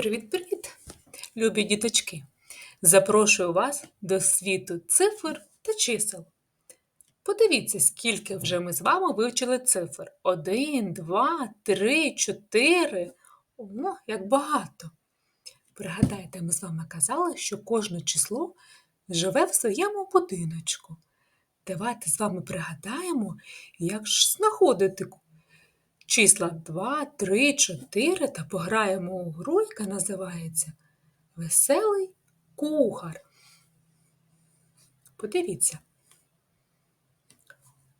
Привіт-привіт, любі діточки! Запрошую вас до світу цифр та чисел. Подивіться, скільки вже ми з вами вивчили цифр. Один, два, три, чотири. О, як багато! Пригадайте, ми з вами казали, що кожне число живе в своєму будиночку. Давайте з вами пригадаємо, як ж знаходити числа 2, 3, 4 та пограємо у гру, яка називається Веселий кухар. Подивіться.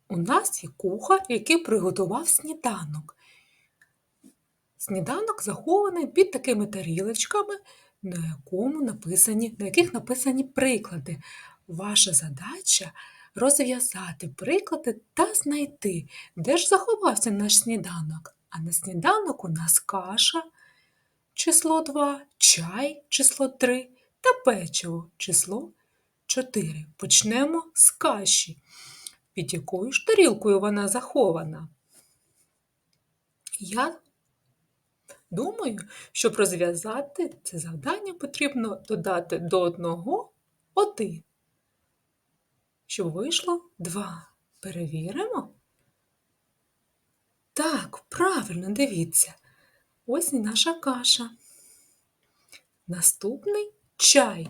У нас є кухар, який приготував сніданок. Сніданок захований під такими тарілочками, на, якому написані, на яких написані приклади. Ваша задача розв'язати приклади та знайти, де ж заховався наш сніданок. А на сніданок у нас каша, число 2, чай, число 3 та печиво, число 4. Почнемо з каші. Під якою ж тарілкою вона захована? Я думаю, щоб розв'язати це завдання, потрібно додати до одного один щоб вийшло два. Перевіримо. Так, правильно, дивіться. Ось і наша каша. Наступний чай.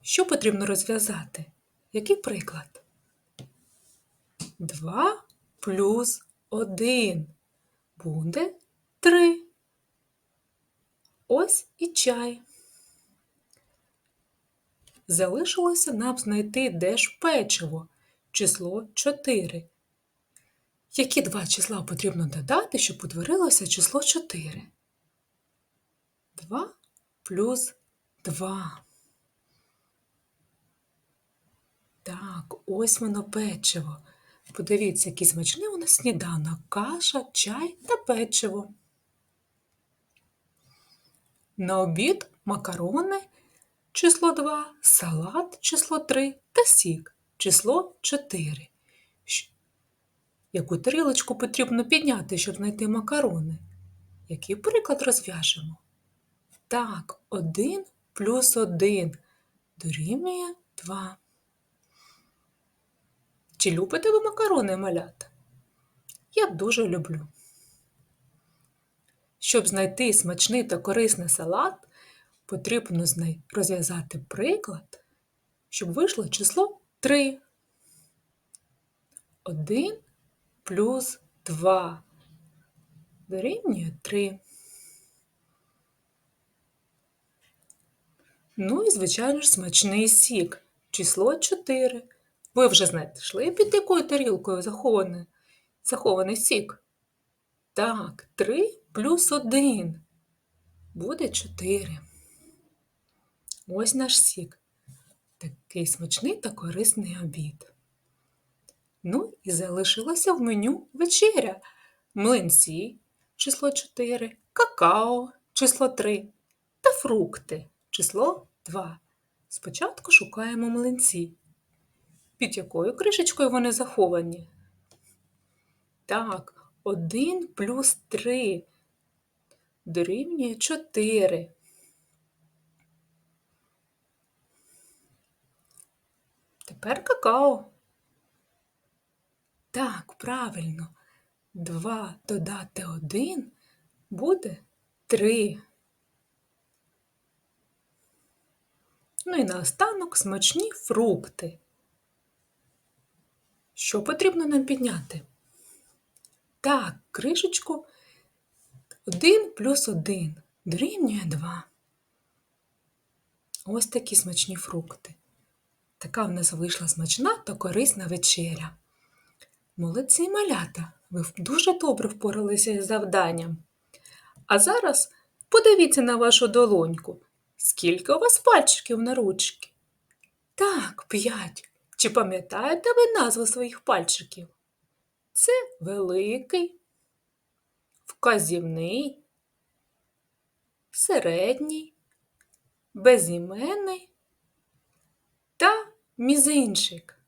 Що потрібно розв'язати? Який приклад? Два плюс один буде три. Ось і чай. Залишилося нам знайти де ж печиво, число 4. Які два числа потрібно додати, щоб утворилося число 4? 2 плюс 2. Так, ось воно печиво. Подивіться, який смачний у нас сніданок, каша, чай та печиво. На обід макарони число 2, салат число 3 та сік число 4. Яку тарілочку потрібно підняти, щоб знайти макарони? Який приклад розв'яжемо? Так, 1 плюс 1 дорівнює 2. Чи любите ви макарони малята? Я дуже люблю. Щоб знайти смачний та корисний салат, потрібно розв'язати приклад, щоб вийшло число 3. 1 плюс 2 дорівнює 3. Ну і, звичайно ж, смачний сік. Число 4. Ви вже знайшли, під якою тарілкою захований, захований сік? Так, 3 плюс 1 буде 4. Ось наш сік. Такий смачний та корисний обід. Ну і залишилося в меню вечеря. Млинці число 4, какао число 3 та фрукти число 2. Спочатку шукаємо млинці. Під якою кришечкою вони заховані? Так, 1 плюс 3 дорівнює 4. Тепер какао. Так, правильно. Два додати один буде три. Ну і наостанок смачні фрукти. Що потрібно нам підняти? Так, кришечку один плюс один дорівнює два. Ось такі смачні фрукти. Така в нас вийшла смачна та корисна вечеря. Молодці малята, ви дуже добре впоралися із завданням. А зараз подивіться на вашу долоньку. Скільки у вас пальчиків на ручки? Так, п'ять. Чи пам'ятаєте ви назву своїх пальчиків? Це великий, вказівний, середній, безіменний та мізинчик.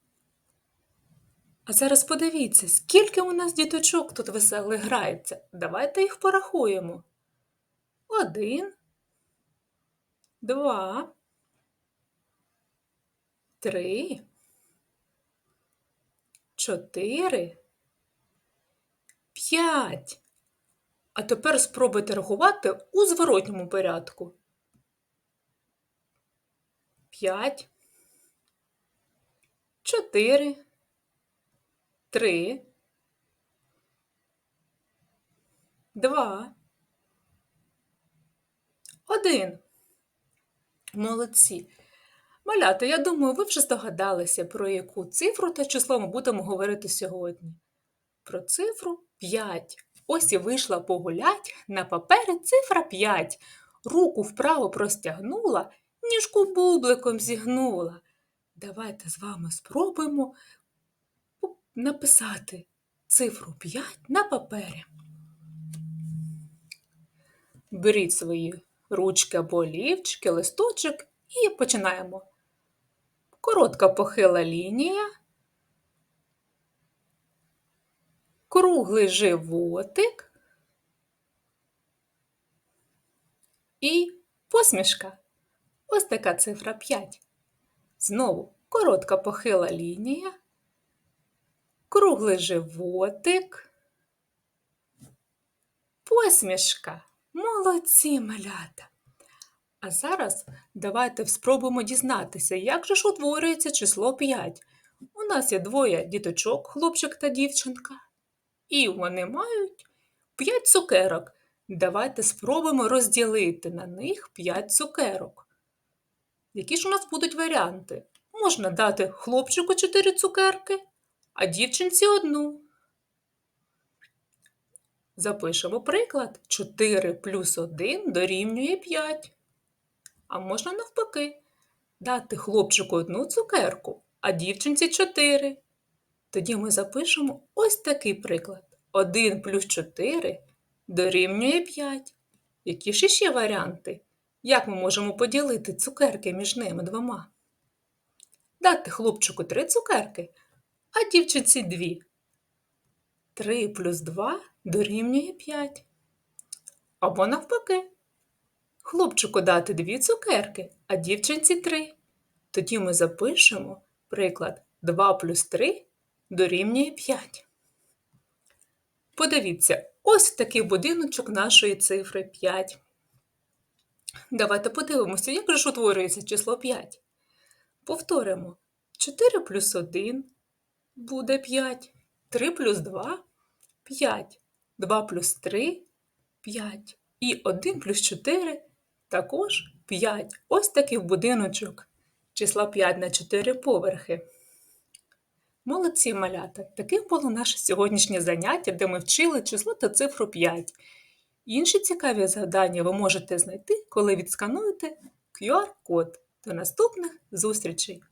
А зараз подивіться, скільки у нас діточок тут веселих грається. Давайте їх порахуємо. Один, два, три, чотири, п'ять. А тепер спробуйте рахувати у зворотньому порядку. П'ять, чотири, три, два, один. Молодці. Малята, я думаю, ви вже здогадалися, про яку цифру та число ми будемо говорити сьогодні. Про цифру 5. Ось і вийшла погулять, на папері цифра 5. Руку вправо простягнула, ніжку бубликом зігнула. Давайте з вами спробуємо написати цифру 5 на папері. Беріть свої ручки або олівчики, листочок і починаємо. Коротка похила лінія, круглий животик і посмішка. Ось така цифра 5. Знову коротка похила лінія, круглий животик, посмішка. Молодці малята! А зараз давайте спробуємо дізнатися, як же ж утворюється число 5. У нас є двоє діточок, хлопчик та дівчинка, і вони мають 5 цукерок. Давайте спробуємо розділити на них 5 цукерок. Які ж у нас будуть варіанти? Можна дати хлопчику 4 цукерки, а дівчинці одну. Запишемо приклад. 4 плюс 1 дорівнює 5. А можна навпаки дати хлопчику одну цукерку, а дівчинці 4. Тоді ми запишемо ось такий приклад. 1 плюс 4 дорівнює 5. Які ж іще варіанти? Як ми можемо поділити цукерки між ними двома? Дати хлопчику 3 цукерки, а дівчинці 2. 3 плюс 2 дорівнює 5. Або навпаки. Хлопчику дати дві цукерки, а дівчинці три. Тоді ми запишемо приклад 2 плюс 3 дорівнює 5. Подивіться, ось такий будиночок нашої цифри 5. Давайте подивимося, як же ж утворюється число 5. Повторимо 4 плюс 1 буде 5, 3 плюс 2 5, 2 плюс 3 5 і 1 плюс 4 також 5. Ось такий будиночок. Числа 5 на 4 поверхи. Молодці малята! Таким було наше сьогоднішнє заняття, де ми вчили число та цифру 5. Інші цікаві завдання ви можете знайти, коли відскануєте QR-код. До наступних зустрічей!